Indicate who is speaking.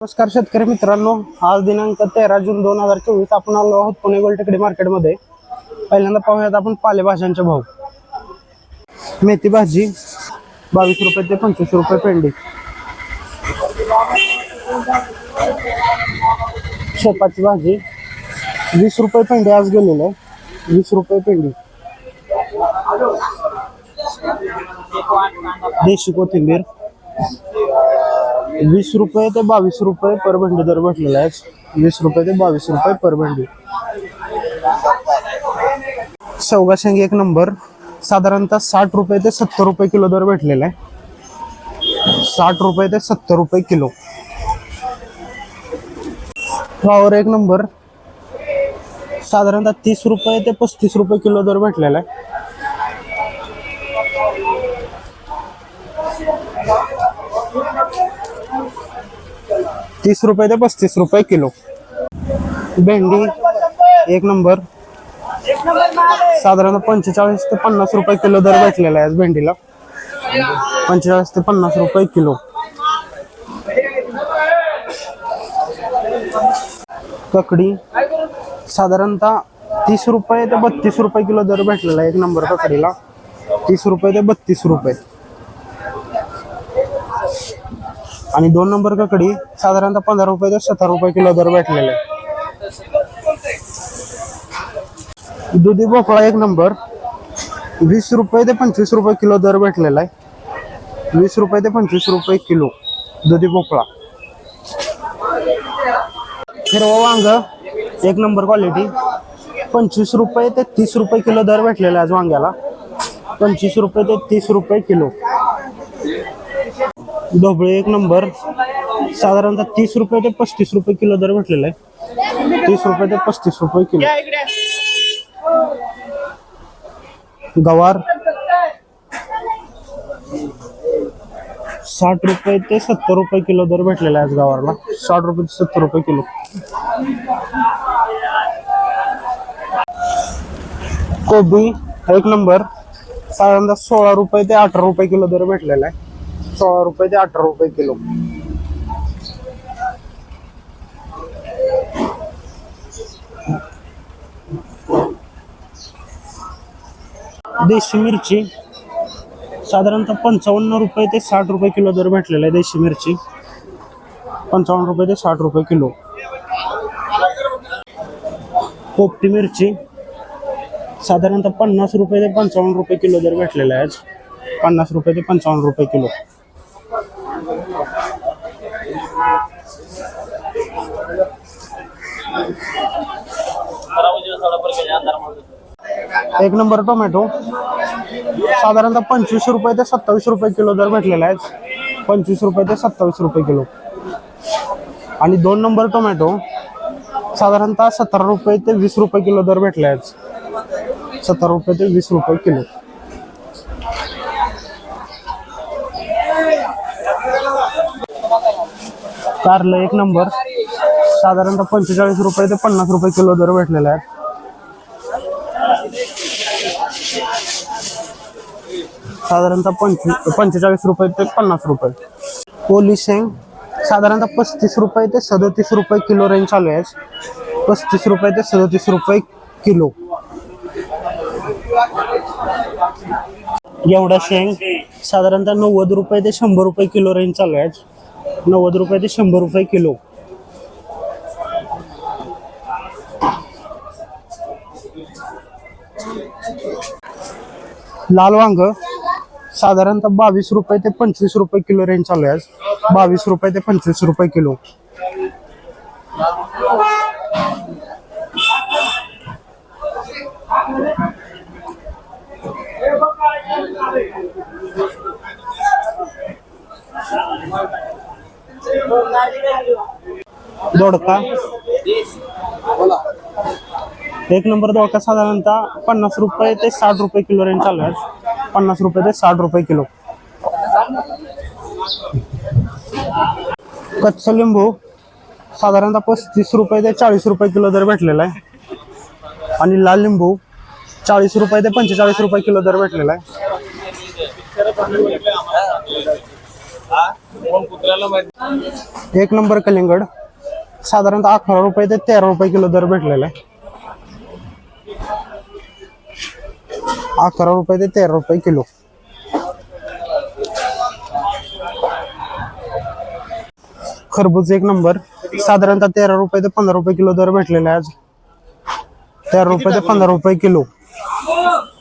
Speaker 1: नमस्कार शेतकरी मित्रांनो आज दिनांक तेरा जून दोन हजार चोवीस आपण आलो आहोत पुणे गोलटेकडी मार्केटमध्ये पहिल्यांदा पाहूयात आपण पालेभाज्यांचे भाव. मेथी भाजी बावीस रुपये ते पंचवीस रुपये पेंडी. शेपाची भाजी वीस रुपये पेंडी आज गेलेलं आहे. वीस रुपये पेंडी. देशी कोथिंबीर. वीस रुपये ते बावीस रुपये पर भेंडी दर भेटलेला आहे. वीस रुपये ते बावीस रुपये पर भेंडी शेवगा शेंग एक नंबर. साधारणतः साठ रुपये ते सत्तर रुपये किलो दर भेटलेला आहे. साठ रुपये ते सत्तर रुपये किलो. फ्लावर एक नंबर. साधारणतः तीस रुपये ते पस्तीस रुपये किलो दर भेटलेला आहे. तीस रुपये ते पस्तीस रुपये किलो. भेंडी एक नंबर. साधारण पंचेचाळीस ते पन्नास रुपये किलो दर भेटलेला आहे आज भेंडीला. पंचेचाळीस ते पन्नास रुपये किलो. ककडी साधारणतः तीस रुपये ते बत्तीस रुपये किलो दर भेटलेला आहे एक नंबर ककडीला. तीस रुपये ते बत्तीस रुपये. आणि दोन नंबर ककडी साधारणतः पंधरा रुपये ते सतरा रुपये किलो दर भेटलेले. आहे. दुधी भोपळा एक नंबर. वीस रुपये ते पंचवीस रुपये किलो दर भेटलेला आहे. वीस रुपये ते पंचवीस रुपये किलो दुधी भोपळा. हिरवा वांग एक नंबर क्वालिटी पंचवीस रुपये ते तीस रुपये किलो दर भेटलेला आहे आज वांग्याला. पंचवीस रुपये ते तीस रुपये किलो. ढोबळे एक नंबर. साधारणतः तीस रुपये ते पस्तीस रुपये किलो दर भेटलेला आहे. तीस रुपये ते पस्तीस रुपये किलो. गवार. साठ रुपये ते सत्तर रुपये किलो दर भेटलेला आहे आज गवारला. साठ रुपये ते सत्तर रुपये किलो. कोबी एक नंबर. साधारणतः सोळा रुपये ते अठरा रुपये किलो दर भेटलेला आहे. सोळा रुपये ते अठरा रुपये किलो. देशी मिरची साधारणतः पंचावन्न रुपये ते साठ रुपये किलो दर भेटलेला आहे देशी मिरची. पंचावन्न रुपये ते साठ रुपये किलो. पोपटी मिरची साधारणतः पन्नास रुपये ते पंचावन्न रुपये किलो दर भेटलेला आहे आज. पन्नास रुपये ते पंचावन्न रुपये किलो. एक नंबर टोमॅटो. साधारणतः पंचवीस रुपये ते सत्तावीस रुपये किलो दर भेटलेला आहे. पंचवीस रुपये ते सत्तावीस रुपये किलो. आणि दोन नंबर टोमॅटो साधारणतः सतरा रुपये ते वीस रुपये किलो दर भेटला आहे. सतरा रुपये ते वीस रुपये किलो. कारलं एक नंबर साधारणतः पंचेचाळीस रुपये ते पन्नास रुपये किलो दर भेटलेला आहे. साधारणतः पंचवीस पंचेचाळीस रुपये ते पन्नास रुपये. पोली शेंग साधारणतः पस्तीस रुपये ते सदतीस रुपये किलो रेंज चालू आहे. पस्तीस रुपये ते सदतीस रुपये किलो. एवढा शेंग साधारणतः नव्वद रुपये ते शंभर रुपये किलो रेंज चालू आहे. नव्वद रुपये ते शंभर रुपये किलो. लाल वांग साधारणतः बावीस रुपये ते पंचवीस रुपये किलो रेंज चालू आहे बावीस रुपये ते पंचवीस रुपये किलो. दोडका. एक नंबर दोडका साधारणतः पन्नास रुपये ते साठ रुपये किलो रेंज चालू आहे पन्नास रुपये ते साठ रुपये किलो. कच्चं लिंबू साधारणतः पस्तीस रुपये ते चाळीस रुपये किलो दर भेटलेला आहे. आणि लाल लिंबू चाळीस रुपये ते पंचेचाळीस रुपये किलो दर भेटलेला आहे. एक नंबर कलिंगड साधारणतः अकरा रुपये ते तेरा रुपये किलो दर भेटलेला आहे. अकरा रुपये ते तेरा रुपये किलो. खरबूज एक नंबर. साधारणतः तेरा रुपये ते पंधरा रुपये किलो दर भेटलेला आहे आज. तेरा रुपये ते पंधरा रुपये किलो.